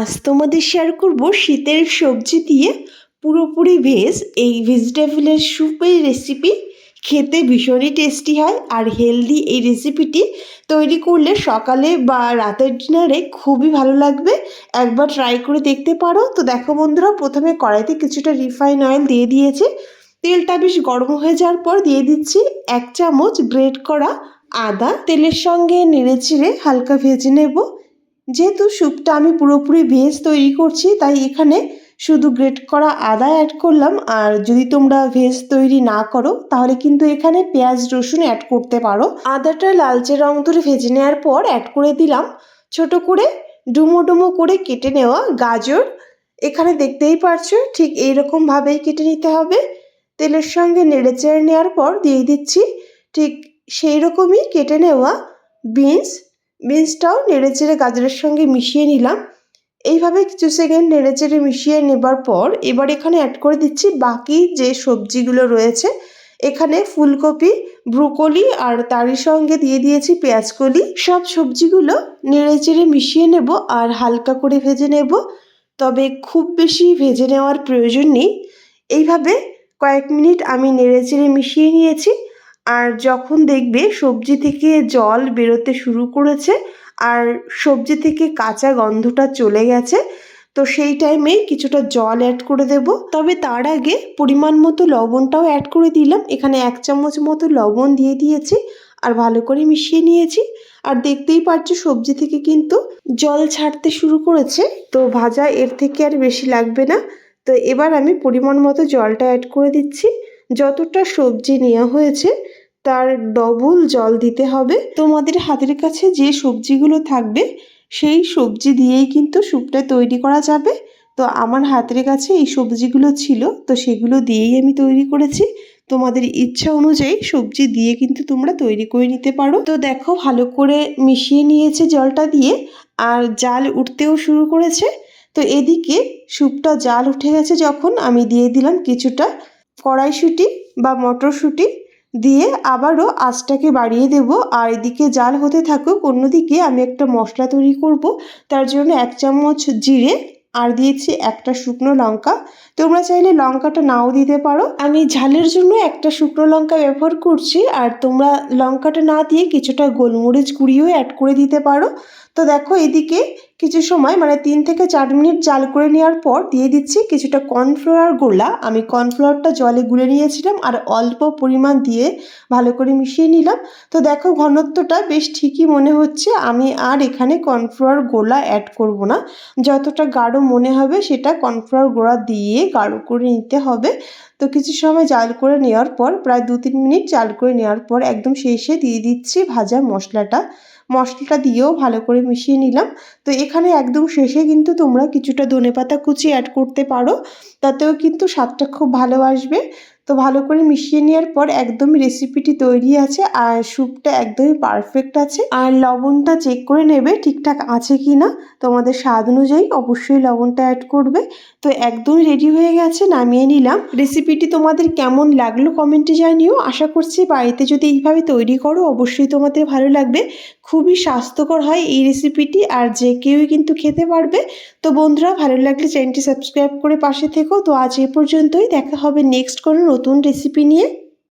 আজ তোমাদের শেয়ার করব। শীতের সবজি দিয়ে পুরোপুরি ভেজ এই ভেজিটেবলের স্যুপের রেসিপি খেতে ভীষণই টেস্টি হয় আর হেলদি এই রেসিপিটি তৈরি করলে সকালে বা রাতের ডিনারে খুবই ভালো লাগবে। একবার ট্রাই করে দেখতে পারো। তো দেখো বন্ধুরা, প্রথমে কড়াইতে কিছুটা রিফাইন অয়েল দিয়ে দিয়েছে। তেলটা বেশ গরম হয়ে যাওয়ার পর দিয়ে দিচ্ছি এক চামচ গ্রেট করা আদা। তেলের সঙ্গে নেড়ে চিড়ে হালকা ভেজে নেব। যেহেতু স্যুপটা আমি পুরোপুরি ভেজ তৈরি করছি, তাই এখানে শুধু গ্রেট করা আদা অ্যাড করলাম। আর যদি তোমরা ভেজ তৈরি না করো, তাহলে কিন্তু এখানে পেঁয়াজ রসুন অ্যাড করতে পারো। আদাটা লালচে রং ধরে ভেজে নেওয়ার পর অ্যাড করে দিলাম। ছোট করে ডুমো ডুমো করে কেটে নেওয়া গাজর। এখানে দেখতেই পারছ, ঠিক এইরকমভাবেই কেটে নিতে হবে। তেলের সঙ্গে নেড়ে চেড়ে নেওয়ার পর দিয়ে দিচ্ছি, ঠিক সেই রকমই কেটে নেওয়া বিনস বিনসটাও নেড়ে চেড়ে গাজরের সঙ্গে মিশিয়ে নিলাম। এইভাবে কিছু সেকেন্ড নেড়ে চেড়ে মিশিয়ে নেবার পর এবার এখানে অ্যাড করে দিচ্ছি বাকি যে সবজিগুলো রয়েছে। এখানে ফুলকপি, ব্রুকলি আর তারই সঙ্গে দিয়ে দিয়েছি পেঁয়াজকলি। সব সবজিগুলো নেড়ে চেড়ে মিশিয়ে নেব আর হালকা করে ভেজে নেব। তবে খুব বেশি ভেজে নেওয়ার প্রয়োজন নেই। এইভাবে কয়েক মিনিট আমি নেড়ে চেড়ে মিশিয়ে নিয়েছি। আর যখন দেখবে সবজি থেকে জল বেরোতে শুরু করেছে আর সবজি থেকে কাঁচা গন্ধটা চলে গেছে, তো সেই টাইমে কিছুটা জল অ্যাড করে দেব। তবে তার আগে পরিমাণ মতো লবণটাও অ্যাড করে দিলাম। এখানে এক চামচ মতো লবণ দিয়ে দিয়েছি আর ভালো করে মিশিয়ে নিয়েছি। আর দেখতেই পাচ্ছ সবজি থেকে কিন্তু জল ছাড়তে শুরু করেছে, তো ভাজা এর থেকে আর বেশি লাগবে না। তো এবার আমি পরিমাণ মতো জলটা অ্যাড করে দিচ্ছি। যতটা সবজি নেওয়া হয়েছে, তার ডবল জল দিতে হবে। তোমাদের হাতের কাছে যে সবজিগুলো থাকবে, সেই সবজি দিয়েই কিন্তু স্যুপটা তৈরি করা যাবে। তো আমার হাতের কাছে এই সবজিগুলো ছিল, তো সেগুলো দিয়েই আমি তৈরি করেছি। তোমাদের ইচ্ছা অনুযায়ী সবজি দিয়ে কিন্তু তোমরা তৈরি করে নিতে পারো। তো দেখো, ভালো করে মিশিয়ে নিয়েছে জলটা দিয়ে, আর জাল উঠতেও শুরু করেছে। তো এদিকে স্যুপটা জাল উঠে গেছে যখন আমি দিয়ে দিলাম কিছুটা। কড়াইশুঁটি বা মটরশুঁটি দিয়ে আবারও আঁচটাকে বাড়িয়ে দেব। আর এদিকে জাল হতে থাকুক, অন্যদিকে আমি একটা মশলা তৈরি করব। তার জন্য এক চামচ জিরে, আর দিয়েছি একটা শুকনো লঙ্কা। তোমরা চাইলে লঙ্কাটা নাও দিতে পারো। আমি ঝালের জন্য একটা শুকনো লঙ্কা ব্যবহার করছি। আর তোমরা লঙ্কাটা না দিয়ে কিছুটা গোলমরিচ গুঁড়িও অ্যাড করে দিতে পারো। তো দেখো এদিকে কিছু সময় মানে তিন থেকে চার মিনিট জাল করে নেওয়ার পর দিয়ে দিচ্ছি কিছুটা কর্নফ্লাওয়ার গোলা আমি কর্নফ্লাওয়ারটা জলে গুলে নিয়েছিলাম আর অল্প পরিমাণ দিয়ে ভালো করে মিশিয়ে নিলাম। তো দেখো ঘনত্বটা বেশ ঠিকই মনে হচ্ছে। আমি আর এখানে কর্নফ্লাওয়ার গোলা অ্যাড করব না। যতটা গাঢ় মনে হবে সেটা কর্নফ্লাওয়ার গোড়া দিয়ে গাঢ় করে নিতে হবে। তো কিছু সময় জাল করে নেওয়ার পর, প্রায় দু তিন মিনিট জাল করে নেওয়ার পর একদম শেষে দিয়ে দিচ্ছি ভাজা মশলাটা। মশলাটা দিয়েও ভালো করে মিশিয়ে নিলাম। তো এখানে একদম শেষে কিন্তু তোমরা কিছুটা ধনেপাতা কুচি অ্যাড করতে পারো। তাতেও কিন্তু স্বাদটা খুব ভালো আসবে। তো ভালো করে মিশিয়ে নেওয়ার পর একদমই রেসিপিটি তৈরি আছে আর স্যুপটা একদমই পারফেক্ট আছে। আর লবণটা চেক করে নেবে ঠিকঠাক আছে কি না তোমাদের স্বাদ অনুযায়ী অবশ্যই লবণটা অ্যাড করবে। তো একদমই রেডি হয়ে গেছে, নামিয়ে নিলাম। রেসিপিটি তোমাদের কেমন লাগল কমেন্টে জানিও। আশা করছি বাড়িতে যদি এইভাবে তৈরি করো, অবশ্যই তোমাদের ভালো লাগবে। খুবই স্বাস্থ্যকর হয় এই রেসিপিটি আর যে কেউই কিন্তু খেতে পারবে। তো বন্ধুরা, ভালো লাগলে চ্যানেলটি সাবস্ক্রাইব করে পাশে থেকো। তো আজ এ পর্যন্তই। দেখা হবে নেক্সট কোনো নতুন রেসিপি নিয়ে